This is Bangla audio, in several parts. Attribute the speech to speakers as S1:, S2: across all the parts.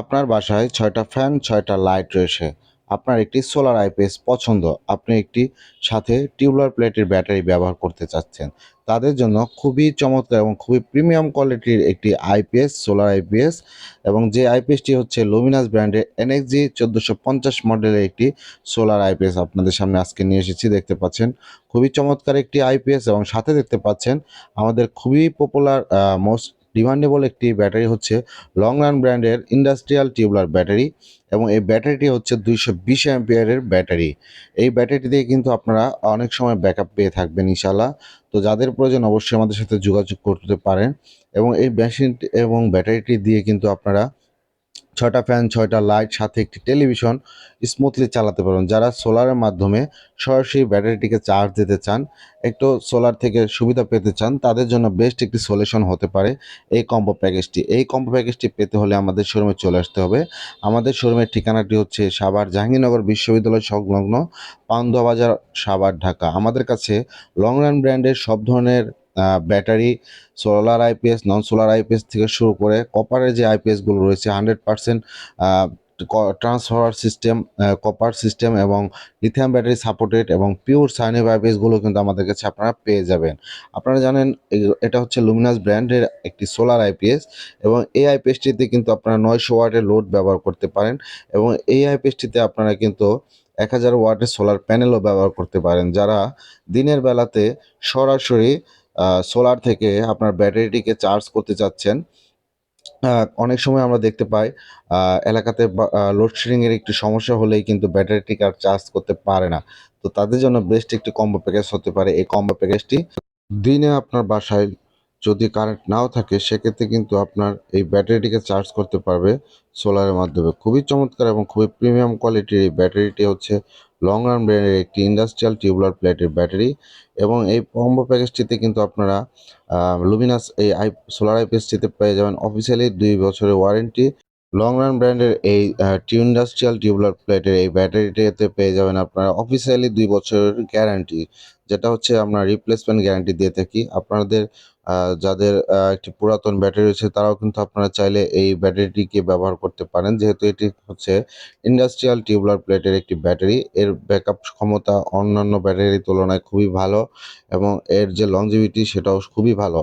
S1: আপনার বাসায় ছয়টা ফ্যান, ছয়টা লাইট রয়েছে। আপনার একটি সোলার আইপিএস পছন্দ। আপনি একটি সাথে টিউবলার প্লেটের ব্যাটারি ব্যবহার করতে চাচ্ছেন। তাদের জন্য খুবই চমৎকার এবং খুবই প্রিমিয়াম কোয়ালিটির একটি আইপিএস, সোলার আইপিএস এবং যে আইপিএসটি হচ্ছে লুমিনাস ব্র্যান্ডের এনএক্সজি চোদ্দোশো পঞ্চাশ মডেলের একটি সোলার আইপিএস আপনাদের সামনে আজকে নিয়ে এসেছি। দেখতে পাচ্ছেন, খুবই চমৎকার একটি আইপিএস এবং সাথে দেখতে পাচ্ছেন আমাদের খুবই পপুলার মোস্ট ডিমান্ডেবল একটি ব্যাটারি হচ্ছে লং রান ব্র্যান্ডের ইন্ডাস্ট্রিয়াল টিউবলার ব্যাটারি এবং এই ব্যাটারিটি হচ্ছে দুইশো বিশ অ্যাম্পিয়ারের ব্যাটারি। এই ব্যাটারি দিয়ে কিন্তু আপনারা অনেক সময় ব্যাকআপ পেয়ে থাকবেন ইনশাল্লাহ তো যাদের প্রয়োজন অবশ্যই আমাদের সাথে যোগাযোগ করতে পারেন এবং এই মেশিন এবং ব্যাটারিটি দিয়ে কিন্তু আপনারা ছয়টা ফ্যান, ছয়টা লাইট, সাথে একটি টেলিভিশন স্মুথলি চালাতে পারবেন যারা সোলারের মাধ্যমে সরাসরি ব্যাটারিটিকে চার্জ দিতে চান, একটু সোলার থেকে সুবিধা পেতে চান, তাদের জন্য বেস্ট একটি সলিউশন হতে পারে এই কম্বো প্যাকেজটি এই কম্বো প্যাকেজটি পেতে হলে আমাদের শোরুমে চলে আসতে হবে। আমাদের শোরুমের ঠিকানাটি হচ্ছে সাভার জাহাঙ্গীরনগর বিশ্ববিদ্যালয় সংলগ্ন পান্দুয়া বাজার সাভার, ঢাকা। আমাদের কাছে লং রান ব্র্যান্ডের সব ধরনের battery, solar IPS non solar IPS থেকে শুরু করে কপারের যে আইপিএসগুলো রয়েছে hundred percent transfer system copper system এবং লিথিয়াম ব্যাটারি সাপোর্টেড এবং পিওর সাইনিভ আইপিএসগুলো কিন্তু আমাদের কাছে আপনারা পেয়ে যাবেন। আপনারা জানেন এটা হচ্ছে লুমিনাস ব্র্যান্ডের একটি সোলার আইপিএস এবং এই আইপিএসটিতে কিন্তু আপনারা নয়শো ওয়াটের লোড ব্যবহার করতে পারেন এবং এই আইপিএসটিতে আপনারা কিন্তু এক হাজার ওয়াটের সোলার প্যানেলও ব্যবহার করতে পারেন। যারা দিনের বেলাতে সরাসরি সোলার থেকে আপনার ব্যাটারিটিকে চার্জ করতে চাচ্ছেন অনেক সময় আমরা দেখতে পাই এলাকাতে লোডশেডিং এর একটি সমস্যা হলেই কিন্তু ব্যাটারিটিকে আর চার্জ করতে পারে না। তো তাদের জন্য বেস্ট একটি কম্বো প্যাকেজ হতে পারে এই কম্বো প্যাকেজটি দিনে আপনার বাসায় যদি কারেন্ট নাও থাকে, সেক্ষেত্রে কিন্তু আপনার এই ব্যাটারিটিকে চার্জ করতে পারবে সোলারের মাধ্যমে। খুবই চমৎকার এবং খুবই প্রিমিয়াম কোয়ালিটির এই ব্যাটারিটি হচ্ছে লং রান ব্র্যান্ডের একটি ইন্ডাস্ট্রিয়াল টিউবলার প্লেটের ব্যাটারি এবং এই কম্বো প্যাকেজটিতে কিন্তু আপনারা লুমিনাস এই আই সোলার আইপিএসটিতে পেয়ে যাবেন অফিসিয়ালি দুই বছরের ওয়ারেন্টি লং রান ব্র্যান্ডের এই টিউ ইন্ডাস্ট্রিয়াল টিউবলার প্লেটের এই ব্যাটারিটিতে পেয়ে যাবেন আপনারা অফিসিয়ালি দুই বছরের গ্যারান্টি যেটা হচ্ছে আমরা রিপ্লেসমেন্ট গ্যারান্টি দিয়ে থাকি। আপনাদের যাদের একটি পুরাতন ব্যাটারি রয়েছে, তারাও কিন্তু আপনারা চাইলে এই ব্যাটারিটিকে ব্যবহার করতে পারেন। যেহেতু এটি হচ্ছে ইন্ডাস্ট্রিয়াল টিউবলার প্লেটের একটি ব্যাটারি, এর ব্যাকআপ ক্ষমতা অন্যান্য ব্যাটারির তুলনায় খুবই ভালো এবং এর যে লংজিভিটি সেটাও খুবই ভালো।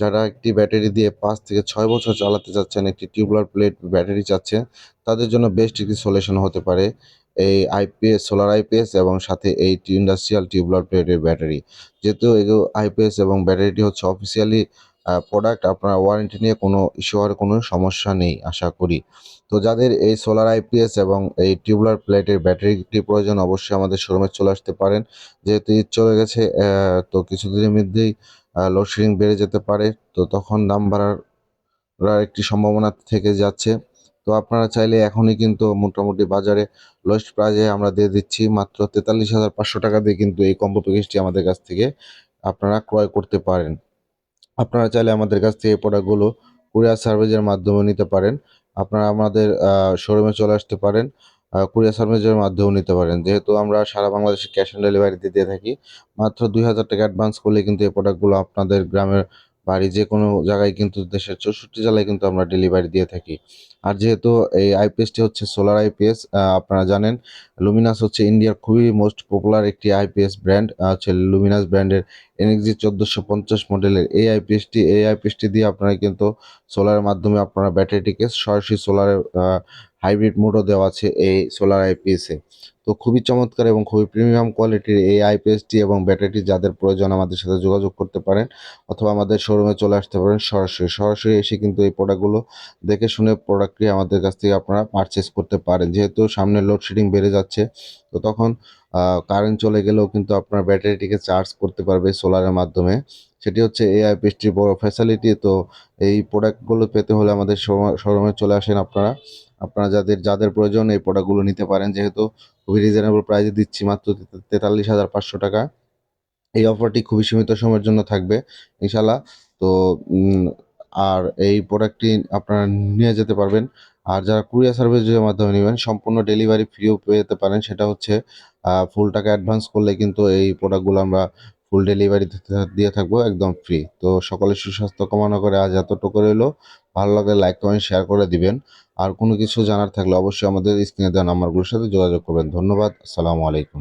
S1: যারা একটি ব্যাটারি দিয়ে পাঁচ থেকে ছয় বছর চালাতে চাচ্ছেন, একটি টিউবলার প্লেট ব্যাটারি চাচ্ছেন তাদের জন্য বেস্ট একটি সলিউশন হতে পারে এই আইপিএস সোলার আইপিএস এবং সাথে এই ইন্ডাস্ট্রিয়াল টিউবলার প্লেটের ব্যাটারি। যেহেতু এগুলো আইপিএস এবং ব্যাটারিটি হচ্ছে অফিসিয়ালি প্রোডাক্ট আপনার ওয়ারেন্টি নিয়ে কোনো ইস্যু হওয়ার কোনো সমস্যা নেই, আশা করি। তো যাদের এই সোলার আইপিএস এবং এই টিউবলার প্লেটের ব্যাটারিটি প্রয়োজন, অবশ্যই আমাদের শোরুমে চলে আসতে পারেন। যেহেতু ঈদ চলে গেছে তো কিছুদিনের মধ্যেই লোডশেডিং বেড়ে যেতে পারে, তো তখন দাম বাড়ার একটি সম্ভাবনা থেকে যাচ্ছে। তো আপনারা চাইলে এখনই কিন্তু মোটামুটি বাজারে লোয়েস্ট প্রাইজে আমরা দিয়ে দিচ্ছি, মাত্র তেতাল্লিশ হাজার পাঁচশো টাকা দিয়ে কিন্তু এই কম্বো প্যাকেজটি আমাদের কাছ থেকে আপনারা ক্রয় করতে পারেন। আপনারা চাইলে আমাদের কাছ থেকে এই প্রোডাক্টগুলো কুরিয়ার সার্ভিসের মাধ্যমে নিতে পারেন। আপনারা আমাদের শোরুমে চলে আসতে পারেন। কুরিয়ার সার্ভিসের মাধ্যমেও নিতে পারেন। যেহেতু আমরা সারা বাংলাদেশে ক্যাশ অন ডেলিভারিতে দিয়ে থাকি, মাত্র দুই হাজার টাকা অ্যাডভান্স করলে কিন্তু এই প্রোডাক্টগুলো আপনাদের গ্রামের বাড়ি যে কোনো জায়গায় কিন্তু দেশের চৌষট্টি জেলায় কিন্তু আমরা ডেলিভারি দিয়ে থাকি। আর যেহেতু এই আইপিএসটি হচ্ছে সোলার আইপিএস আপনারা জানেন লুমিনাস হচ্ছে ইন্ডিয়ার খুবই মোস্ট পপুলার একটি আইপিএস ব্র্যান্ড হচ্ছে লুমিনাস ব্র্যান্ডের এনএক্সজি চোদ্দোশো পঞ্চাশ মডেলের এই আইপিএসটি এই আইপিএসটি দিয়ে আপনারা কিন্তু সোলারের মাধ্যমে আপনারা ব্যাটারিটিকে সরাসরি সোলারের হাইব্রিড মোডও দেওয়া আছে এই সোলার আইপিএসে তো খুবই চমৎকার এবং খুবই প্রিমিয়াম কোয়ালিটির এই আইপিএসটি এবং ব্যাটারিটি যাদের প্রয়োজন আমাদের সাথে যোগাযোগ করতে পারেন অথবা আমাদের শোরুমে চলে আসতে পারেন সরাসরি। সরাসরি এসে কিন্তু এই প্রোডাক্টগুলো দেখে শুনে প্রোডাক্টটি আমাদের কাছ থেকে আপনারা পারচেস করতে পারেন। যেহেতু সামনে লোডশেডিং বেড়ে যাচ্ছে, তো তখন কারেন্ট চলে গেলেও কিন্তু আপনার ব্যাটারিটিকে চার্জ করতে পারবে সোলারের মাধ্যমে। সেটি হচ্ছে এই আইপিএসটির বড় ফ্যাসিলিটি তো এই প্রোডাক্টগুলো পেতে হলে আমাদের শোরুমে চলে আসেন আপনারা। আপনারা যাদের যাদের প্রয়োজন এই প্রোডাক্টগুলো নিতে পারেন। যেহেতু খুবই রিজনেবল প্রাইসে দিচ্ছি মাত্র তেতা- তেতাল্লিশ হাজার পাঁচশো টাকা। এই অফারটি খুবই সীমিত সময়ের জন্য থাকবে ইনশাল্লাহ তো আর এই প্রোডাক্টটি আপনারা নিয়ে যেতে পারবেন। আর যারা কুরিয়ার সার্ভিসের মাধ্যমে নেবেন, সম্পূর্ণ ডেলিভারি ফ্রিও পেতে পারেন। সেটা হচ্ছে ফুল টাকা অ্যাডভান্স করলে কিন্তু এই প্রোডাক্টগুলো আমরা ফুল ডেলিভারি দিয়ে থাকব একদম ফ্রি তো সকলের সুস্বাস্থ্য কামনা করে আজ এতটুকু রইল। ভালো লাগলে লাইক কমেন্ট শেয়ার করে দিবেন। আর কোনো কিছু জানার থাকলে অবশ্যই আমাদের স্ক্রিনে দেওয়া নাম্বারগুলোর সাথে যোগাযোগ করবেন। ধন্যবাদ। আসসালামু আলাইকুম।